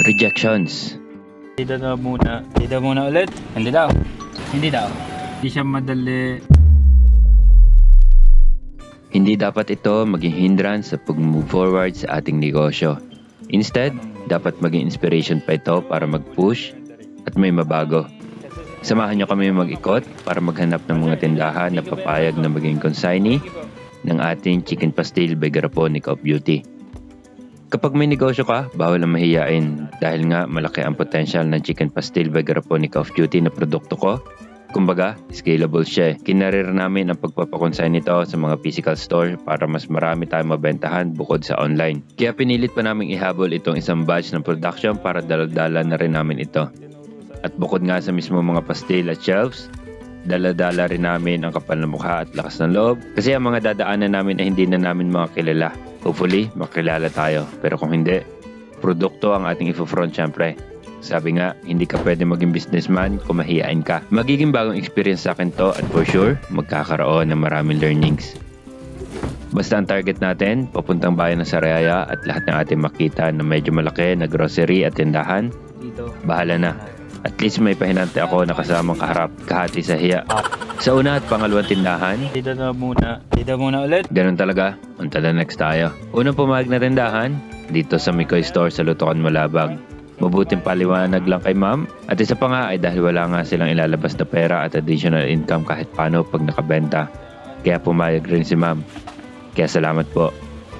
Rejections. Hindi daw muna. Hindi daw muna ulit. Hindi daw. Hindi daw. Hindi siya madali. Hindi dapat ito maging hindrance sa pag-move forward sa ating negosyo. Instead, dapat maging inspiration pa ito para mag-push at may mabago. Samahan nyo kami mag-ikot para maghanap ng mga tindahan na papayag na maging consignee ng ating Chicken Pastil by Garaponic of Beauty. Kapag may negosyo ka, bawal ang mahiyain dahil nga malaki ang potential ng Chicken Pastil by Garaponic of Beauty na produkto ko. Kumbaga, scalable siya. eh. Kinarir namin ang pagpapakonsign nito sa mga physical store para mas marami tayong mabentahan bukod sa online. Kaya pinilit pa namin ihabol itong isang batch ng production para daladala na rin namin ito. At bukod nga sa mismo mga pastil at shelves, daladala rin namin ang kapal na mukha at lakas ng loob kasi ang mga dadaanan namin ay hindi na namin mga kilala. Hopefully, makilala tayo. Pero kung hindi, produkto ang ating ifo-front syempre. Sabi nga, hindi ka pwede maging businessman kung mahihain ka. Magiging bagong experience sa akin to at for sure, magkakaroon ng maraming learnings. Basta ang target natin, papuntang bayan ng Sariaya at lahat ng ating makita na medyo malaki na grocery at tindahan, Dito. bahala na. At least may pahinante ako na kasamang kaharap kahati sa hiya. Sa una at pangalawang tindahan, Hindi daw muna. Daw muna ulit. ganun talaga. Until the next tayo. Unang pumayag na tindahan, dito sa Mikoy Store sa Lutokan Malabag. Mabuting paliwanag lang kay ma'am. At isa pa nga ay dahil wala nga silang ilalabas na pera at additional income kahit paano pag nakabenta. Kaya pumayag rin si ma'am. Kaya salamat po.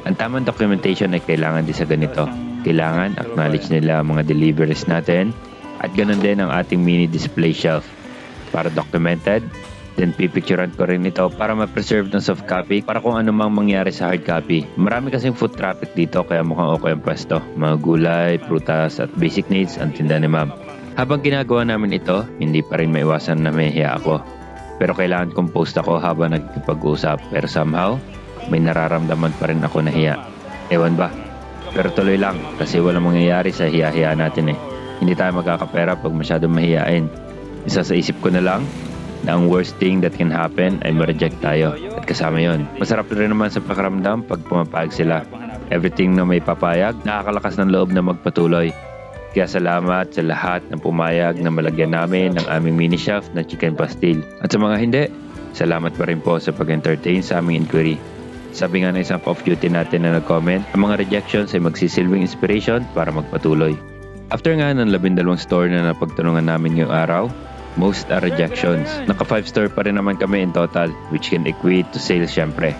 Ang tamang documentation ay kailangan din sa ganito. Kailangan acknowledge nila ang mga deliveries natin at ganun din ang ating mini display shelf para documented. Then pipicturean ko rin ito para ma-preserve ng soft copy para kung ano mang mangyari sa hard copy. Marami kasing foot traffic dito kaya mukhang okay ang pwesto. Mga gulay, prutas at basic needs ang tinda ni ma'am. Habang ginagawa namin ito, hindi pa rin maiwasan na mahiya ako. Pero kailangan kong post ako habang nagkipag-usap. Pero somehow, may nararamdaman pa rin ako na hiya. Ewan ba? Pero tuloy lang kasi walang mangyayari sa hiya-hiya natin eh. Hindi tayo magkakapera pag masyadong mahiyain. Isa sa isip ko na lang na ang worst thing that can happen ay ma-reject tayo. At kasama yon. Masarap rin naman sa pakiramdam pag pumapayag sila. Everything na may papayag, nakakalakas ng loob na magpatuloy. Kaya salamat sa lahat ng pumayag na malagyan namin ng aming mini chef na chicken pastil. At sa mga hindi, salamat pa rin po sa pag-entertain sa aming inquiry. Sabi nga ng isang off-duty natin na nag-comment, ang mga rejections ay magsisilbing inspiration para magpatuloy. After nga ng labindalawang store na napagtanungan namin ngayong araw, most are rejections. Naka 5 star pa rin naman kami in total, which can equate to sales syempre.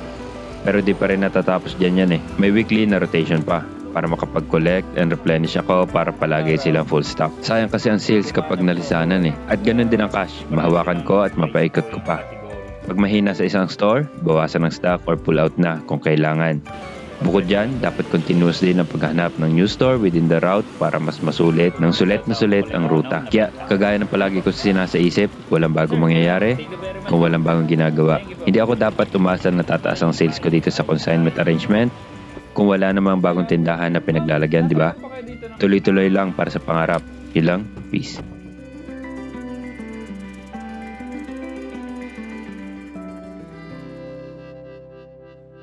Pero di pa rin natatapos dyan yan eh. May weekly na rotation pa para makapag-collect and replenish ako para palagi silang full stock. Sayang kasi ang sales kapag nalisanan eh. At ganun din ang cash. Mahawakan ko at mapaikot ko pa. Pag mahina sa isang store, bawasan ng stock or pull out na kung kailangan. Bukod dyan, dapat continuous din ang paghanap ng new store within the route para mas masulit ng sulit na sulit ang ruta. Kaya, kagaya ng palagi ko sinasaisip, walang bagong mangyayari kung walang bagong ginagawa. Hindi ako dapat tumasa na tataas ang sales ko dito sa consignment arrangement kung wala namang bagong tindahan na pinaglalagyan, di ba? Tuloy-tuloy lang para sa pangarap. Yun lang, peace.